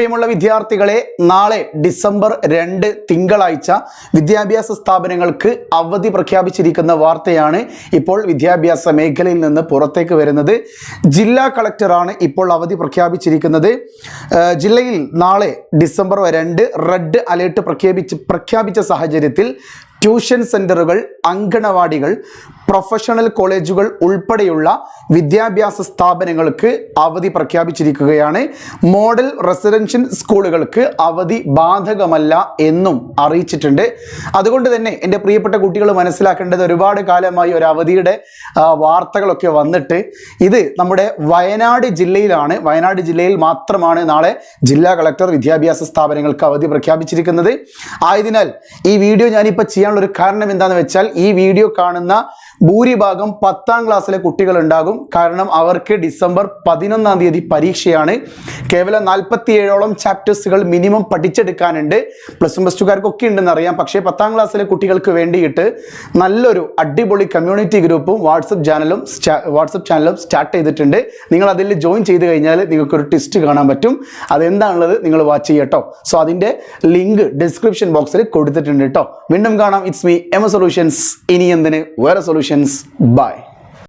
പ്രിയമുള്ള വിദ്യാർത്ഥികളെ നാളെ ഡിസംബർ രണ്ട് തിങ്കളാഴ്ച വിദ്യാഭ്യാസ സ്ഥാപനങ്ങൾക്ക് അവധി പ്രഖ്യാപിച്ചിരിക്കുന്ന വാർത്തയാണ് ഇപ്പോൾ വിദ്യാഭ്യാസ മേഖലയിൽ നിന്ന് പുറത്തേക്ക് വരുന്നത്. ജില്ലാ കളക്ടറാണ് ഇപ്പോൾ അവധി പ്രഖ്യാപിച്ചിരിക്കുന്നത്. ജില്ലയിൽ നാളെ ഡിസംബർ രണ്ട് റെഡ് അലേർട്ട് പ്രഖ്യാപിച്ച് പ്രഖ്യാപിച്ച സാഹചര്യത്തിൽ ട്യൂഷൻ സെന്ററുകൾ അങ്കണവാടികൾ പ്രൊഫഷണൽ കോളേജുകൾ ഉൾപ്പെടെയുള്ള വിദ്യാഭ്യാസ സ്ഥാപനങ്ങൾക്ക് അവധി പ്രഖ്യാപിച്ചിരിക്കുകയാണ്. മോഡൽ റെസിഡൻഷ്യൽ സ്കൂളുകൾക്ക് അവധി ബാധകമല്ല എന്നും അറിയിച്ചിട്ടുണ്ട്. അതുകൊണ്ട് തന്നെ എന്റെ പ്രിയപ്പെട്ട കുട്ടികൾ മനസ്സിലാക്കേണ്ടത് ഒരുപാട് കാലമായി ഒരു അവധിയുടെ വാർത്തകളൊക്കെ വന്നിട്ട് ഇത് നമ്മുടെ വയനാട് ജില്ലയിലാണ്. വയനാട് ജില്ലയിൽ മാത്രമാണ് നാളെ ജില്ലാ കളക്ടർ വിദ്യാഭ്യാസ സ്ഥാപനങ്ങൾക്ക് അവധി പ്രഖ്യാപിച്ചിരിക്കുന്നത്. ആയതിനാൽ ഈ വീഡിയോ ഞാനിപ്പോൾ ചെയ്യാനുള്ള ഒരു കാരണം എന്താണെന്ന് വെച്ചാൽ ഈ വീഡിയോ കാണുന്ന ഭൂരിഭാഗം പത്താം ക്ലാസ്സിലെ കുട്ടികൾ ഉണ്ടാകും. കാരണം അവർക്ക് ഡിസംബർ പതിനൊന്നാം തീയതി പരീക്ഷയാണ്. കേവലം നാൽപ്പത്തിയേഴോളം ചാപ്റ്റേഴ്സുകൾ മിനിമം പഠിച്ചെടുക്കാനുണ്ട്. പ്ലസ് വൺ പ്ലസ് ടുക്കാർക്കൊക്കെ ഉണ്ടെന്ന് അറിയാം. പക്ഷേ പത്താം ക്ലാസ്സിലെ കുട്ടികൾക്ക് വേണ്ടിയിട്ട് നല്ലൊരു അടിപൊളി കമ്മ്യൂണിറ്റി ഗ്രൂപ്പും വാട്സപ്പ് ചാനലും വാട്സപ്പ് ചാനലും സ്റ്റാർട്ട് ചെയ്തിട്ടുണ്ട്. നിങ്ങൾ അതിൽ ജോയിൻ ചെയ്ത് കഴിഞ്ഞാൽ നിങ്ങൾക്കൊരു ടെസ്റ്റ് കാണാൻ പറ്റും. അതെന്താണുള്ളത് നിങ്ങൾ വാച്ച് ചെയ്യട്ടോ സോ അതിന്റെ ലിങ്ക് ഡിസ്ക്രിപ്ഷൻ ബോക്സിൽ കൊടുത്തിട്ടുണ്ട് കേട്ടോ വീണ്ടും കാണാം. ഇറ്റ്സ് മീ എം സൊല്യൂഷൻസ് ഇനി എന്തിന്? വേറെ സൊല്യൂഷൻസ് ബൈ